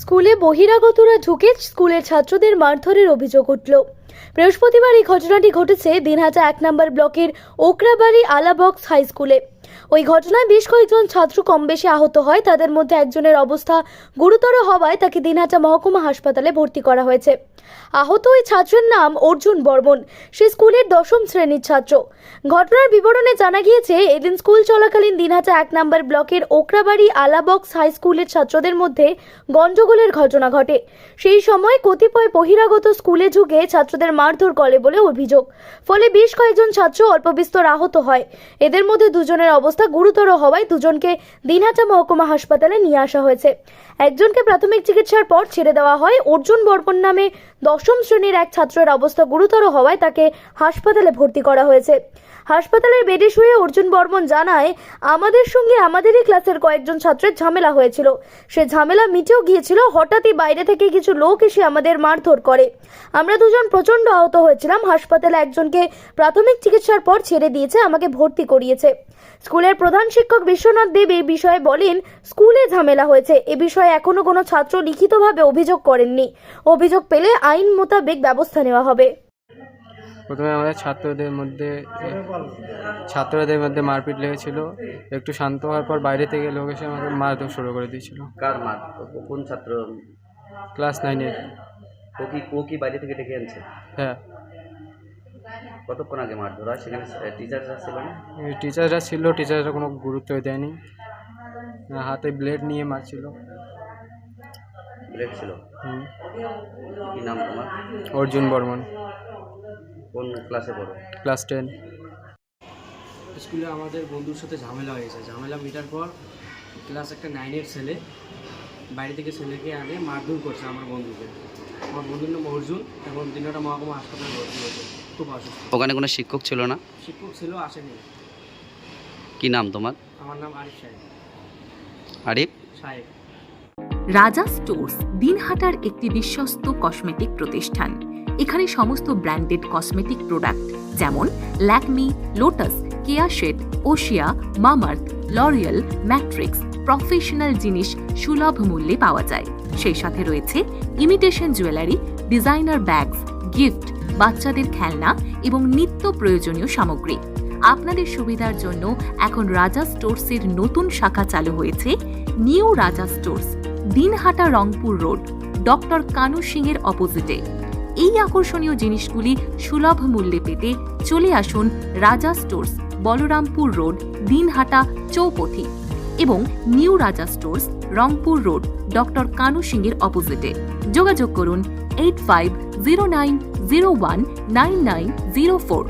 স্কুলে বহিরাগতরা ঢুকে স্কুলের ছাত্রদের মারধরের অভিযোগ উঠল। বৃহস্পতিবার এই ঘটনাটি ঘটেছে দিনহাটা এক নম্বর ব্লকের ওকরাবাড়ি আলাবক্স হাই স্কুলে। ওই ঘটনায় বেশ কয়েকজন ছাত্র কম বেশি আহত হয়। তাদের মধ্যে একজনের অবস্থা গুরুতর হওয়ায় তাকে দিনহাটা মহকুমা হাসপাতালে ভর্তি করা হয়েছে। আহত ওই ছাত্রের নাম অর্জুন বর্মন। সে স্কুলের দশম শ্রেণির ছাত্র। ঘটনার বিবরণে জানা গিয়েছে, এদিন স্কুল চলাকালীন দিনহাটা এক নম্বর ব্লকের ওকরাবাড়ি আলাবক্স হাই স্কুলের ছাত্রদের মধ্যে গণ্ডগোলের ঘটনা ঘটে। সেই সময় কতিপয় বহিরাগত স্কুলে ঢুকে ছাত্রদের মারধর করে বলে অভিযোগ। ফলে বেশ কয়েকজন ছাত্র অল্প বিস্তর আহত হয়। এদের মধ্যে দুজনের অবস্থা গুরুতর হওয়ায় দুজনকে দিনহাটা মহকুমা হাসপাতালে নিয়ে আসা হয়েছে। একজনকে প্রাথমিক চিকিৎসার পর ছেড়ে দেওয়া হয়। অর্জুন বর্মন নামে দশম শ্রেণির এক ছাত্রের অবস্থা গুরুতর হওয়ায় তাকে হাসপাতালে ভর্তি করা হয়েছে। হাসপাতালের বেডে শুয়ে অর্জুন বর্মন জানায়, আমাদের সঙ্গে আমাদেরই ক্লাসের কয়েকজন ছাত্রের ঝামেলা হয়েছিল। সে ঝামেলা মিটেও গিয়েছিল। হঠাৎই বাইরে থেকে কিছু লোক এসে আমাদের মারধর করে। আমরা দুজন প্রচণ্ড আহত হয়েছিলাম। হাসপাতালে একজনকে প্রাথমিক চিকিৎসার পর ছেড়ে দিয়েছে। আমাকে ভর্তি করিয়েছে। স্কুলের প্রধান শিক্ষক বিশ্বনাথ দেব এই বিষয়ে বলেন স্কুলে ঝামেলা হয়েছে। এ বিষয়ে এখনও কোনো ছাত্র লিখিতভাবে অভিযোগ করেননি। অভিযোগ পেলে আইন মোতাবেক ব্যবস্থা নেওয়া হবে। প্রথমে আমাদের ছাত্রদের মধ্যে ছাত্রদের মধ্যে মারপিট লেগেছিল। একটু শান্ত হওয়ার পর বাইরে থেকে লোক এসে আমাকে মারধর শুরু করে দিয়েছিল। কার মার? কোন ছাত্র? ক্লাস নাইনের। ও কি ও কি বাইরে থেকে ডেকে আনছে? হ্যাঁ। কতক্ষণ আগে মার ধরা সেখানে টিচাররা ছিল না? টিচাররা ছিল টিচাররা কোনো গুরুত্ব দেয়নি। হাতে ব্লেড নিয়ে মারছিল। ব্লেড ছিল? কি নাম তোমার? অর্জুন বর্মন। কোন ক্লাসে পড়ো? ক্লাস টেন স্কুলে আমাদের বন্ধুর সাথে ঝামেলা হয়েছে। ঝামেলা মেটার পর ক্লাস একটা নাইনের ছেলে বাইরে থেকে ছেলেকে আনে মারধর করছে আমার বন্ধুকে। আমার বন্ধুর নাম অর্জুন। এখন দিনটা মহকুমা হাসপাতালে ভর্তি হয়েছে। খুব অসুস্থ। ওখানে কোনো শিক্ষক ছিল না? শিক্ষক ছিল আসেনি। কি নাম তোমার? আমার নাম আরিফ সাহেব। আরিফ? সাহেব। রাজা স্টোর্স দিনহাটার একটি বিশ্বস্ত কসমেটিক প্রতিষ্ঠান। এখানে সমস্ত ব্র্যান্ডেড কসমেটিক প্রোডাক্ট যেমন Lakme Lotus Kaya shade Oshea Mamaearth L'Oreal, Matrix, professional জিনিস সুলভ মূল্যে পাওয়া যায়। সেই সাথে রয়েছে imitation jewellery designer bags gift বাচ্চাদের খেলনা এবং নিত্য প্রয়োজনীয় সামগ্রী। আপনাদের সুবিধার জন্য এখন রাজা স্টোর্সের নতুন শাখা চালু হয়েছে, new Raja stores, Dinhata Rangpur road, doctor Kanu Singh এর অপোজিটে। এই আকর্ষণীয় জিনিসগুলি সুলভ মূল্যে পেতে চলে আসুন রাজা স্টোর্স বলরামপুর রোড, দিনহাটা, চৌপথি এবং new Raja stores, Rangpur road, doctor Kanu Singh এর অপোজিটে। যোগাযোগ করুন eight five zero nine zero one nine nine zero four.